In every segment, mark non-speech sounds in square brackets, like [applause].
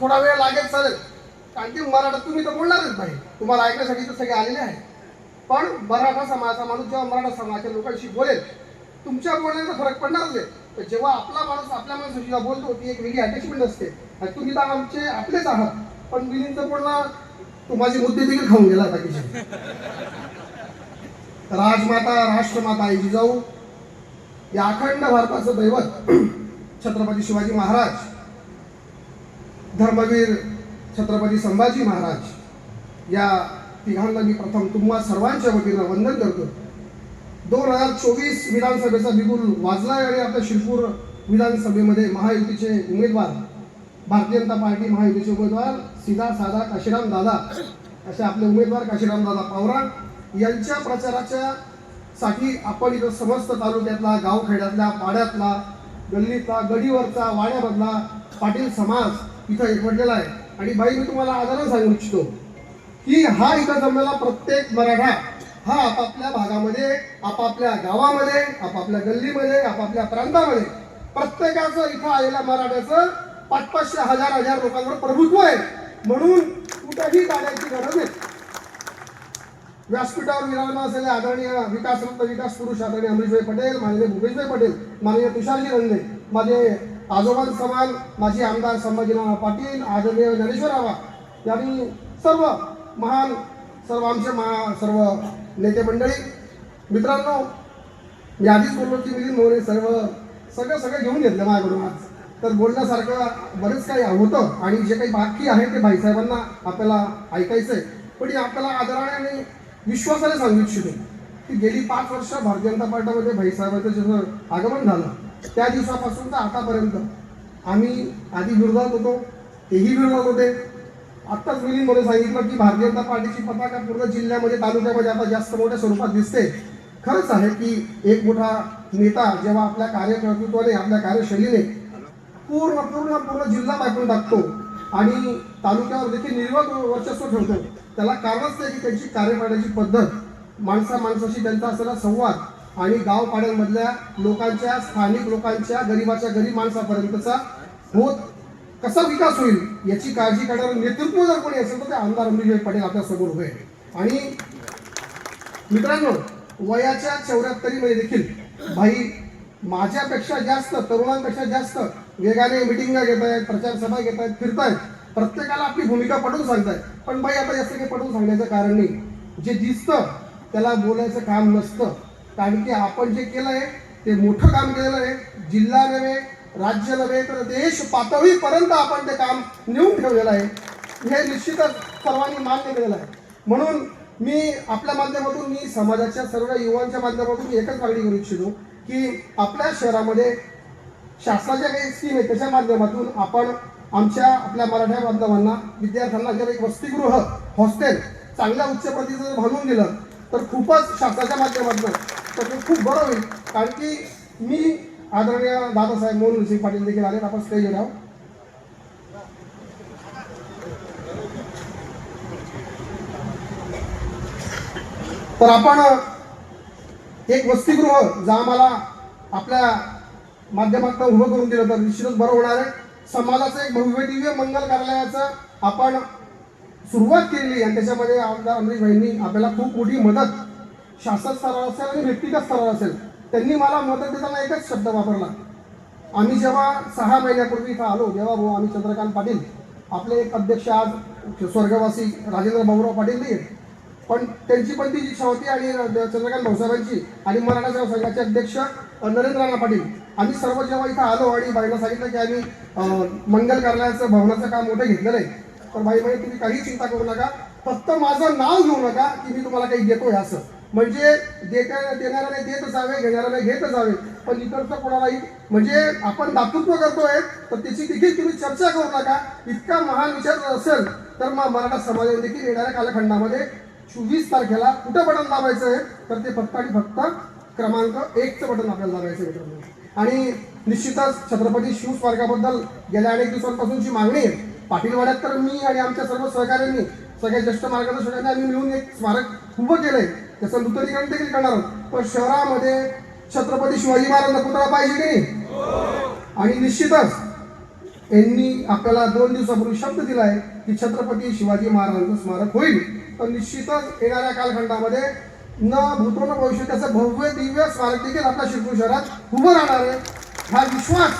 थोडा वेळ लागेल चालेल. कारण की मराठा तुम्ही तर बोलणारच नाही तुम्हाला ऐकण्यासाठी तर सगळे आलेले आहे पण मराठा समाजाचा माणूस जेव्हा मराठा समाजाच्या लोकांशी बोलेल तुमच्या बोलण्याचा फरक पडणारच आहे. तर जेव्हा आपला माणूस आपल्या माणसाशी जेव्हा बोलतो ती एक वेगळी अटॅचमेंट असते. आणि तुम्ही तर आमचे आपलेच आहात. पण विलीनचं बोलणं तू माझी मुद्दे देखील खाऊन गेला बाकीचे राजमाता राष्ट्रमाता आई जिजाऊ या अखंड भारताचं दैवत छत्रपती शिवाजी महाराज. धर्मवीर छत्रपती संभाजी महाराज या तिघांना मी प्रथम तुम्हा सर्वांच्या वतीनं वंदन करतो. दोन हजार चोवीस विधानसभेचा बिगुल वाजलाय आणि आपल्या शिरपूर विधानसभेमध्ये महायुतीचे उमेदवार भारतीय जनता पार्टी महायुतीचे उमेदवार सीधा साधा काशीराम दादा असे आपले उमेदवार काशीराम दादा पावरा यांच्या प्रचाराच्या साठी आपण इथं समस्त तालुक्यातला गावखेड्यातला पाड्यातला गल्लीतला गडीवरचा वाड्यामधला पाटील समाज इथं एकवटलेला आहे. आणि बाई मी तुम्हाला आदरानं सांगू इच्छितो की हा इथं जमलेला प्रत्येक मराठा हा आपापल्या भागामध्ये आपापल्या गावामध्ये आपापल्या गल्लीमध्ये आपापल्या प्रांतामध्ये प्रत्येकाचं इथं आलेल्या मराठ्याचं पाच पाचशे हजार हजार लोकांवर प्रभुत्व आहे. म्हणून कुठेही जाण्याची गरज नाही. व्यासपीठावर विराजमान असलेले आदरणीय विकास रत्न विकास पुरुष आदरणीय अमरीशभाई पटेल माननीय भूपेशभाई पटेल माननीय तुषारजी रंगे माझे आजोबां समान माजी आमदार संभाजीराव पाटील आदरणीय ज्ञानेश्वररावा यांनी सर्व महान सर्व आमचे महा सर्व नेते मंडळी मित्रांनो मी आधीच बोललो की मिलिंद मोरे सर्व सगळं सगळं घेऊन घेतलं माझ्याकडून आज. तर बोलण्यासारखं बरंच काही होतं आणि जे काही बाकी आहे ते भाईसाहेबांना आपल्याला ऐकायचं आहे. पण हे आपल्याला आदराने आणि विश्वासाने सांगू इच्छितो की गेली पाच वर्ष भारतीय जनता पार्टीमध्ये भाईसाहेबांचं जसं आगमन झालं त्या दिवसापासून तर आतापर्यंत. आम्ही आधी विरोधात होतो तेही विरोधात होते. आत्ताच मिलिंदमध्ये सांगितलं की भारतीय जनता पार्टीची पताका पूर्ण जिल्ह्यामध्ये तालुक्यामध्ये आता जास्त मोठ्या स्वरूपात दिसते. खरंच आहे की एक मोठा नेता जेव्हा आपल्या कार्यकर्तृत्वाने आपल्या कार्यशैलीने पूर्ण पूर्ण पूर्ण जिल्हा पाठवून टाकतो आणि तालुक्यावर देखील निर्वत वर्चस्व ठेवतो. त्याला कारणच नाही की त्यांची कार्य करण्याची पद्धत माणसा माणसाशी त्यांचा असलेला संवाद आणि गावपाड्यांमधल्या लोकांच्या स्थानिक लोकांच्या गरीबाच्या गरीब माणसापर्यंतचा होत कसा विकास होईल याची काळजी करणारं नेतृत्व जर कोणी असेल तर ते आमदार अंबिजय पटेल आपल्यासमोर उभे आणि मित्रांनो वयाच्या चौऱ्याहत्तरीमध्ये देखील भाई माझ्यापेक्षा जास्त तरुणांपेक्षा जास्त वेगाने मिटिंगा घेत आहेत प्रचार सभा घेत आहेत फिरतायत प्रत्येकाला आपली भूमिका पटवून सांगतायत. पण बाई आता जास्त काही पटवून सांगण्याचं कारण नाही. जे दिसतं त्याला बोलायचं काम नसतं. कारण की आपण जे केलं आहे ते मोठं काम केलेलं आहे. जिल्हा नव्हे राज्य नव्हे तर देश पातळीपर्यंत आपण ते काम नेऊन ठेवलेलं आहे. हे निश्चितच सर्वांनी मान्य केलेलं आहे. म्हणून मी आपल्या माध्यमातून मी समाजाच्या सर्व युवांच्या माध्यमातून एकच मागणी करू इच्छितो की आपल्या शहरामध्ये शासनाच्या काही स्कीम आहे त्याच्या माध्यमातून आपण आमच्या आपल्या मराठा बांधवांना विद्यार्थ्यांना जर एक वसतिगृह हॉस्टेल चांगल्या उच्च प्रतीचं जर बांधून दिलं तर खूपच शासनाच्या माध्यमातून तर ते खूप बरं होईल. कारण की मी आदरणीय दादासाहेब मोहन सिंग पाटील देखील आले आपण स्टेज आहोत. तर आपण एक वसतिगृह जर आम्हाला आपल्या माध्यमातून उभं करून दिलं तर निश्चितच बरं होणार आहे. समाजाचं एक भव्य दिव्य मंगल कार्यालयाचं आपण सुरुवात केलेली आणि त्याच्यामध्ये आमदार अमरीश भाईंनी आपल्याला खूप मोठी मदत शासन स्तरावर असेल आणि व्यक्तिगत स्तरावर असेल त्यांनी मला मदत देताना एकच शब्द वापरला. आम्ही जेव्हा सहा महिन्यापूर्वी इथं आलो जेव्हा भाऊ आम्ही चंद्रकांत पाटील आपले एक अध्यक्ष आज स्वर्गवासी राजेंद्र भाऊराव पाटील नाही पण त्यांची पण ती इच्छा होती आणि चंद्रकांत भाऊसाहेबांची आणि मराठा सेवा संघाचे अध्यक्ष नरेंद्र राणा पाटील. आम्ही सर्व जेव्हा इथं आलो आणि बाईला सांगितलं की आम्ही मंगल कार्यालयाचं भवनाचं काम मोठं घेतलेलं आहे. तर बाई म्हणे तुम्ही काही चिंता करू नका. फक्त माझं नाव घेऊ नका की मी तुम्हाला काही देतोय असं. म्हणजे देता देणाऱ्याने देत जावे घेणाऱ्याने घेत जावे. पण इकडचं कोणालाही म्हणजे आपण दातृत्व करतोय तर त्याची देखील तुम्ही चर्चा करू नका. इतका महान विचार जर असेल तर मग मराठा समाजाने देखील येणाऱ्या कालखंडामध्ये चोवीस तारखेला कुठं बटन दाबायचं आहे तर ते फक्त आणि फक्त क्रमांक एकचं बटन आपल्याला दाबायचं आहे मित्रांनो. आणि निश्चितच छत्रपती शिव स्मारकाबद्दल गेल्या अनेक दिवसांपासूनची मागणी आहे. पाटीलवाड्यात तर मी आणि आमच्या सर्व सहकाऱ्यांनी सगळ्या ज्येष्ठ मार्गदर्शकांनी आम्ही मिळून एक स्मारक उभं केलंय. त्याचं नूतनीकरण देखील करणार आहोत. पण शहरामध्ये छत्रपती शिवाजी महाराजांचा पुतळा पाहिजे की नाही? आणि निश्चितच यांनी आपल्याला दोन दिवसापूर्वी शब्द दिला आहे की छत्रपती शिवाजी महाराजांचं स्मारक होईल. तर निश्चितच येणाऱ्या कालखंडामध्ये न भूतो न भविष्य त्याचं भव्य दिव्य स्मारक देखील आपल्या शिरपूर शहरात उभं राहणार आहे. हा विश्वास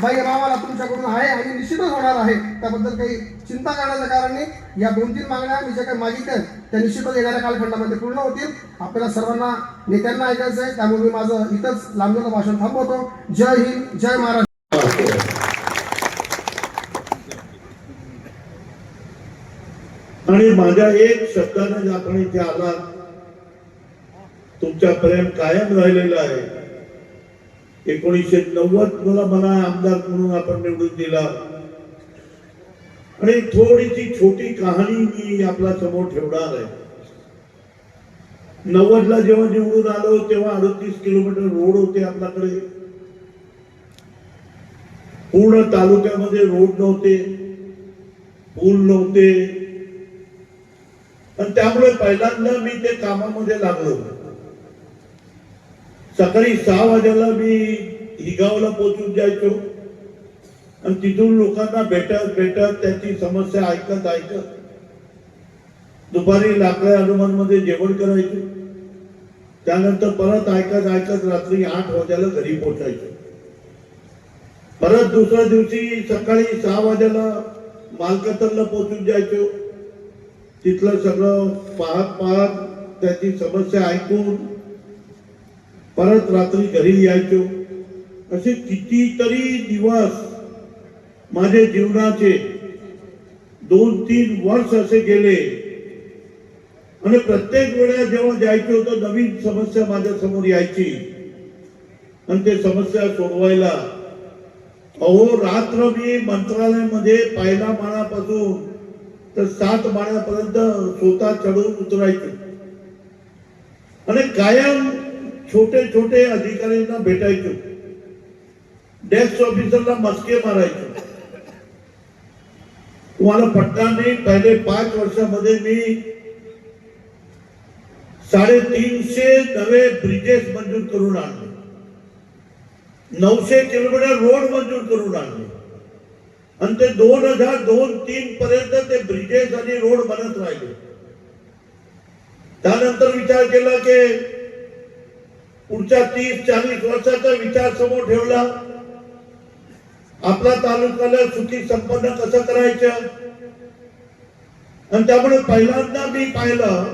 बाई भावाला तुमच्याकडून आहे आणि निश्चितच होणार आहे. त्याबद्दल काही चिंता करण्याचं कारण नाही. या दोन तीन मागण्या मी जे काही मागितल्या आहेत, त्या निश्चितच येणाऱ्या कालखंडामध्ये पूर्ण होतील. आपल्याला सर्वांना नेत्यांना ऐकायचं आहे. त्यामुळे मी माझं इथंच लांबलेलं भाषण थांबवतो. जय हिंद जय महाराष्ट्र. आणि माझ्या एक शब्दाने जे आपण इथे आला तुमच्या प्रेम कायम राहिलेलं आहे. एकोणीसशे नव्वद मला मला आमदार म्हणून आपण निवडून दिला. आणि थोडीशी छोटी कहाणी मी आपल्यासमोर ठेवणार आहे. नव्वदला जेव्हा निवडून आलो तेव्हा अडतीस किलोमीटर रोड होते आपल्याकडे. पूर्ण तालुक्यामध्ये रोड नव्हते पूल नव्हते. आणि त्यामुळे पहिल्यांदा मी ते कामामध्ये लागलो. सकाळी सहा वाजेला मी हिगावला पोचून जायचो. आणि तिथून लोकांना भेटत भेटत त्यांची समस्या ऐकत ऐकत दुपारी लाकड्या हनुमानमध्ये जेवण करायचो. त्यानंतर परत ऐकत ऐकत रात्री आठ वाजेला घरी पोहोचायचो. परत दुसऱ्या दिवशी सकाळी सहा वाजेला मालकतरला पोचून जायचो. तिथलं सगळं पाहत पाहत त्याची समस्या ऐकून परत रात्री घरी यायचो. असे कितीतरी दिवस माझे जीवनाचे दोन तीन वर्ष असे गेले. आणि प्रत्येक वेळा जेव्हा जायचो तर नवीन समस्या माझ्यासमोर यायची. आणि ते समस्या सोडवायला. अहो रात्र मी मंत्रालयामध्ये पहिल्या माळापासून तर सात माळ्यापर्यंत स्वतः चढून उतरायचो. आणि कायम छोटे छोटे अधिकाऱ्यांना भेटायचो. डेस्क ऑफिसरला मस्के मारायचो. तुम्हाला पटणार नाही पहिले पाच वर्षामध्ये मी साडेतीनशे नवे ब्रिजेस मंजूर करून आणले. नऊशे किलोमीटर रोड मंजूर करून आणले. आणि ते दोन हजार दोन तीन पर्यंत ते ब्रिजेस आणि रोड बनत राहिले. त्यानंतर विचार केला की पुढच्या तीस चाळीस वर्षाचा विचार समोर ठेवला. आपला तालुक्याला सुखी संपन्न कसं करायचं? आणि त्यामुळे पहिल्यांदा मी पाहिलं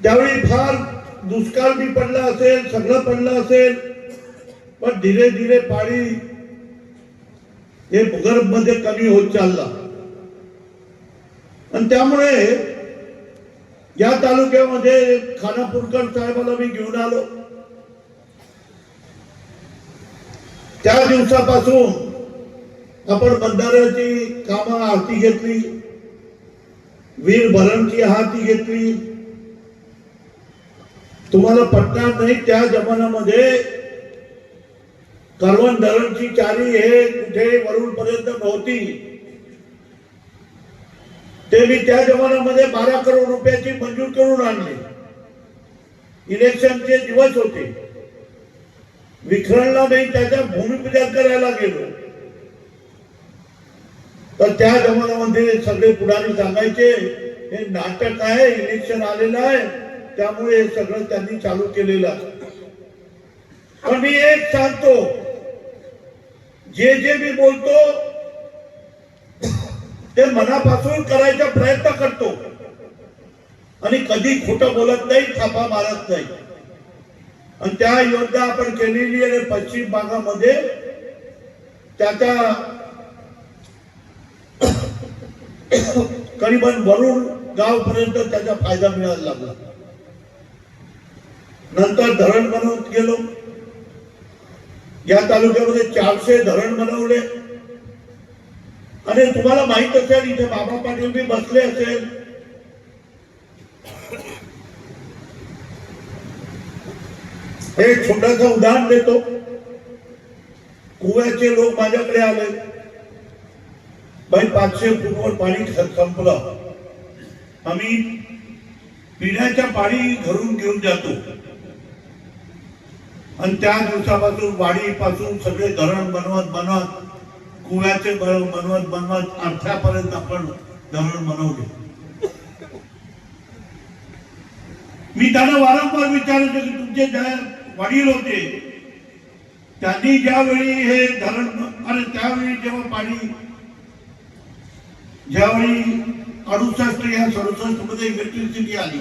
त्यावेळी फार दुष्काळ बी पडला असेल सगळं पडलं असेल पण धीरे धीरे पाणी हे भूगर्भमध्ये कमी होत चालला. आणि त्यामुळे या तालुक्यामध्ये खानापूरकर साहेबाला मी घेऊन आलो. त्या दिवसापासून आपण बंधाऱ्याची कामं हाती घेतली वीर भरणची हाती घेतली. तुम्हाला पटणार नाही त्या जमान्यामध्ये करवण धरणची चारी हे कुठे वरुण पर्यंत नव्हती. ते मी त्या जमान्यामध्ये बारा करोड रुपयाची मंजूर करून आणली. इलेक्शनचे दिवस होते. विखरणला नाही त्याच्या भूमिपूजन करायला गेलो. तर त्या जमान्यामध्ये सगळे पुढारी सांगायचे हे नाटक आहे इलेक्शन आलेलं आहे त्यामुळे हे सगळं त्यांनी चालू केलेलं पण मी एक सांगतो जे जे मी बोलतो ते मनापासून करायचा प्रयत्न करतो. आणि कधी खोटं बोलत नाही थापा मारत नाही. आणि त्या योजना आपण केलेली आहे पश्चिम भागामध्ये. त्याच्या [coughs] करीबन वरुण गाव पर्यंत त्याचा फायदा मिळायला लागला. नंतर धरण बनवत गेलो. या तालुक्यामध्ये चारशे धरण बनवले. आणि तुम्हाला माहीत असेल इथे बाबा पाटील मी बसले असेल. हे छोटस उदाहरण देतो. कुव्याचे लोक माझ्याकडे आले. बाई पाचशे फुटवर पाणी संपलं. आम्ही पिण्याच्या पाणी घरून घेऊन जातो. आणि त्या दिवसापासून वाडीपासून सगळे धरण बनवत बनवत कुव्याचे ब- बनवत बनवत अर्थापर्यंत आपण धरण बनवले. मी त्यांना वारंवार विचारायचो की तुमचे ज्या वडील होते त्यांनी ज्यावेळी हे धरण अरे त्यावेळी जेव्हा पाणी ज्यावेळी अडुसष्ट या सडुसष्टमध्ये इलेक्ट्रिसिटी आली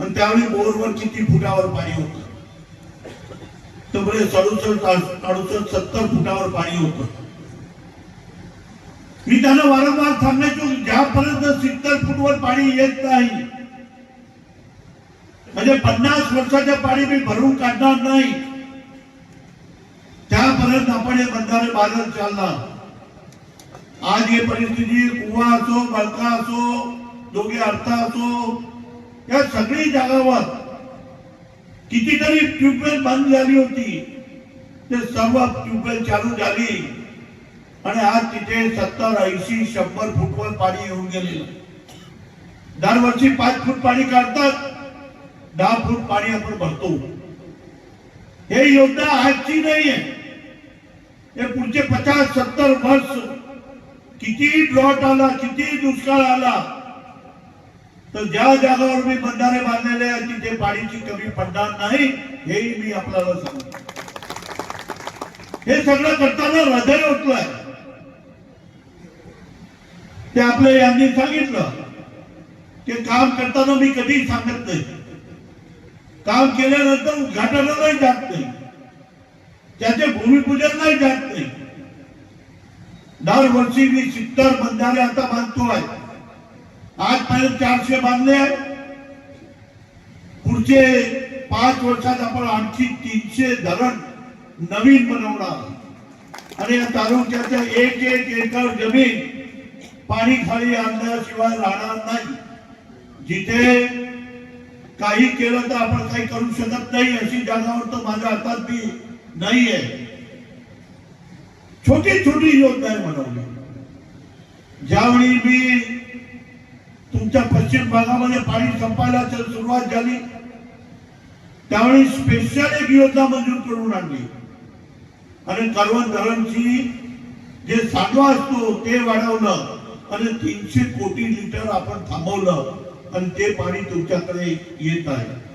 आणि त्यावेळी बोरवर किती फुटावर पाणी होतं? तर म्हणजे सदुसष्ट अडुसष्ट सत्तर फुटावर पाणी होतं. मी त्यांना वारंवार सांगायचो ज्यापर्यंत सित्तर फुटवर पाणी येत नाही म्हणजे पन्नास वर्षाच्या पाणी मी भरून काढणार नाही त्यापर्यंत आपण हे बंधारे बाजार चालणार. आज ही परिस्थिती कुवा असो बळका असो दोघे अर्था असो या सगळी जागावर कितीतरी ट्यूबवेल बंद झाली होती. ते सर्व ट्यूबवेल चालू झाली. आणि आज तिथे सत्तर ऐंशी शंभर फुटवर पाणी येऊन गेलेलं दरवर्षी पाच फूट पाणी काढतात दहा फूट पाणी आपण भरतो. हे योजना आजची नाही आहे. हे पुढचे पचास सत्तर वर्ष किती ड्रॉट आला किती दुष्काळ आला तर ज्या जागावर मी बंधारे बांधलेले आहेत तिथे पाणीची कमी पडणार नाही हेही मी आपल्याला सांगतो. हे सगळं करताना हृदय उठलंय ते आपलं यांनी सांगितलं. की काम करताना मी कधी सांगत नाही. काम केल्यानंतर उद्घाटनालाही जात नाही. त्याचे भूमिपूजन नाही जात नाही. दरवर्षी मी सित्तर बंधारे आता बांधतोय आजपर्यंत चारशे बांधले आहे. पुढचे पाच वर्षात आपण आणखी तीनशे धरण नवीन बनवणार. आणि या तालुक्याच्या एक एक एकर जमीन पाणी खाली आणल्याशिवाय राहणार नाही. जिथे काही केलं तर आपण काही करू शकत नाही अशी जागावर तर माझ्या हातात मी नाही आहे छोटी छोटी योजना आहे बनवली ज्यावेळी मी तुमच्या पश्चिम भागामध्ये पाणी संपायला सुरुवात झाली त्यावेळी स्पेशल एक योजना मंजूर करून आणली. आणि करवण धरणची जे साठवा असतो ते वाढवलं. आणि तीनशे कोटी लिटर आपण थांबवलं आणि ते पाणी तुमच्याकडे येत आहे.